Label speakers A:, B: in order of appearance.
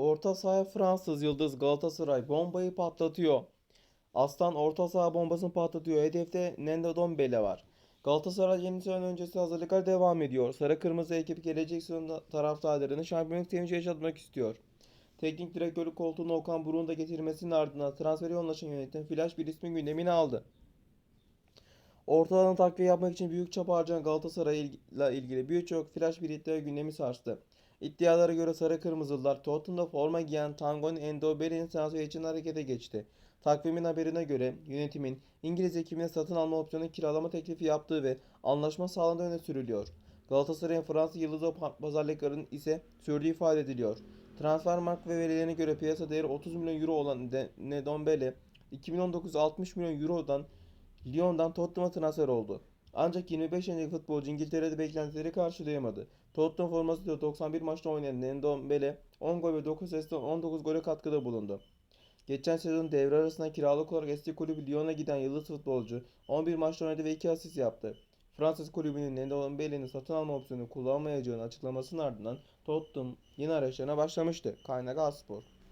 A: Orta saha Fransız yıldız Galatasaray bombayı patlatıyor. Aslan orta saha bombasını patlatıyor. Hedefte Nendo Dombele var. Galatasaray yeni sezon öncesi hazırlıklar devam ediyor. Sarı kırmızı ekip gelecek sezon taraftarlarını şampiyonluk sevinci yaşatmak istiyor. Teknik direktörlük koltuğuna Okan Buruk'un da getirmesinin ardından transferi yoğunlaşan yönetim flash bir ismin gündemine aldı. Ortadan takviye yapmak için büyük çaba harcayan Galatasaray ile ilgili birçok flash bir iddia gündemi sarstı. İddialara göre Sarı Kırmızılar Tottenham'da forma giyen Tanguy Ndombele'nin transferi için harekete geçti. Takvimin haberine göre yönetimin İngiliz ekibine satın alma opsiyonu kiralama teklifi yaptığı ve anlaşma sağlandığı öne sürülüyor. Galatasaray'ın Fransız yıldızı pazarlıkların ise sürdüğü ifade ediliyor. Transfermarkt ve verilerine göre piyasa değeri 30 milyon euro olan Ndombele 2019 60 milyon eurodan Lyon'dan Tottenham'a transfer oldu. Ancak 25 yaşındaki futbolcu İngiltere'de beklentileri karşılayamadı. Tottenham formasıyla 91 maçta oynayan Ndombele 10 gol ve 9 asistle 19 gole katkıda bulundu. Geçen sezon devre arasında kiralık olarak eski kulübü Lyon'a giden yıldız futbolcu 11 maçta oynadı ve 2 asist yaptı. Fransız kulübünün Ndombele'nin satın alma opsiyonu kullanmayacağını açıklamasının ardından Tottenham yeni arayışlarına başlamıştı. Kaynak Aspor.